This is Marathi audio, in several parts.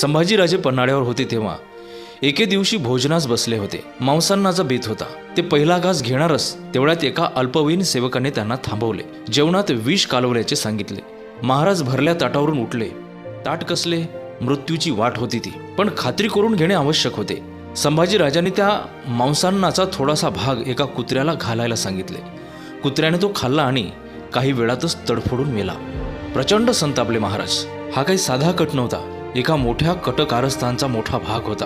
संभाजीराजे पन्हाळ्यावर होते तेव्हा. एके दिवशी भोजनास बसले होते. मांसान्नाचा बेत होता ते पहिला घास घेणारच तेवढ्यात एका अल्पवयीन सेवकाने त्यांना थांबवले. जेवणात विष कालवल्याचे सांगितले. महाराज भरल्या ताटावरून उठले. ताट कसले? मृत्यूची वाट होती ती. पण खात्री करून घेणे आवश्यक होते. संभाजीराजाने त्या मांसान्नाचा थोडासा भाग एका कुत्र्याला घालायला सांगितले. कुत्र्याने तो खाल्ला आणि काही वेळातच तडफोडून मेला. प्रचंड संतापले महाराज. हा काही साधा कट नव्हता. एका मोठ्या कट कारस्थानचा मोठा भाग होता.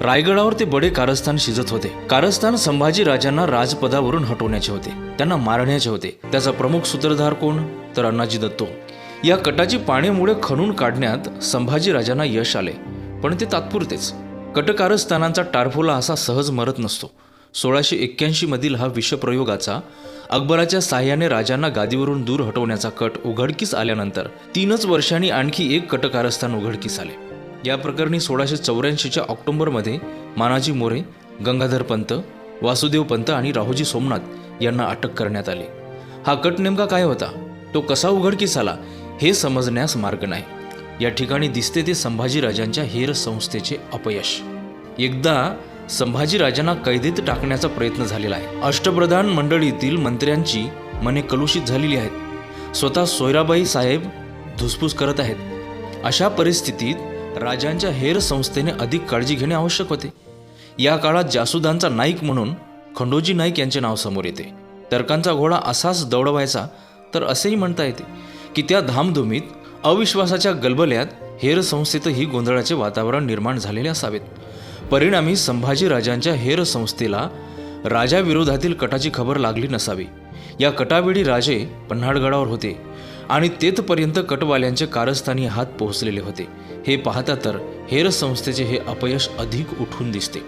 रायगडावर ते बडे कारस्थान शिजत होते. कारस्थान संभाजीराजांना राजपदावरून हटवण्याचे होते. त्यांना मारण्याचे होते. त्याचा प्रमुख सूत्रधार कोण? तर अण्णाजी दत्तो. या कटाची पाण्यामुळे खणून काढण्यात संभाजीराजांना यश आले. पण ते तात्पुरतेच. कटकारस्थानांचा टारफोला असा सहज मरत नसतो. सोळाशे एक्क्याऐंशी मधील हा विषप्रयोगाचा अकबराच्या साह्याने राजांना गादीवरून दूर हटवण्याचा कट उघडकीस आल्यानंतर तीनच वर्षांनी आणखी एक कटकारस्थान उघडकीस आले. या प्रकरणी सोळाशे चौऱ्याऐंशीच्या ऑक्टोबरमध्ये मानाजी मोरे गंगाधर पंत वासुदेव पंत आणि राहोजी सोमनाथ यांना अटक करण्यात आली. हा कट नेमका काय होता? तो कसा उघडकीस आला हे समजण्यास मार्ग नाही. या ठिकाणी दिसते ते संभाजीराजांच्या हेर संस्थेचे अपयश. एकदा संभाजीराजांना कैदेत टाकण्याचा प्रयत्न झालेला आहे. अष्टप्रधान मंडळीतील मंत्र्यांची मने कलुषित झालेली आहेत. स्वतः सोयराबाई साहेब धुसफूस करत आहेत. अशा परिस्थितीत राजांच्या हेर संस्थेने अधिक काळजी घेणे आवश्यक होते. या काळात जासुदांचा नाईक म्हणून खंडोजी नाईक यांचे नाव समोर येते. तर्कांचा घोडा असाच दौडवायचा तर असेही म्हणता येते की त्या धामधुमीत अविश्वासाच्या गलबल्यात हेर संस्थेतही गोंधळाचे वातावरण निर्माण झालेले असावेत. परिणामी संभाजीराजांच्या हेर संस्थेला राजाविरोधातील कटाची खबर लागली नसावी. या कटावेळी राजे पन्हाळगडावर होते आणि तेथपर्यंत कटवाल्यांचे कारस्थानी हात पोहोचलेले होते. हे पाहता तर हेर संस्थेचे हे अपयश अधिक उठून दिसते.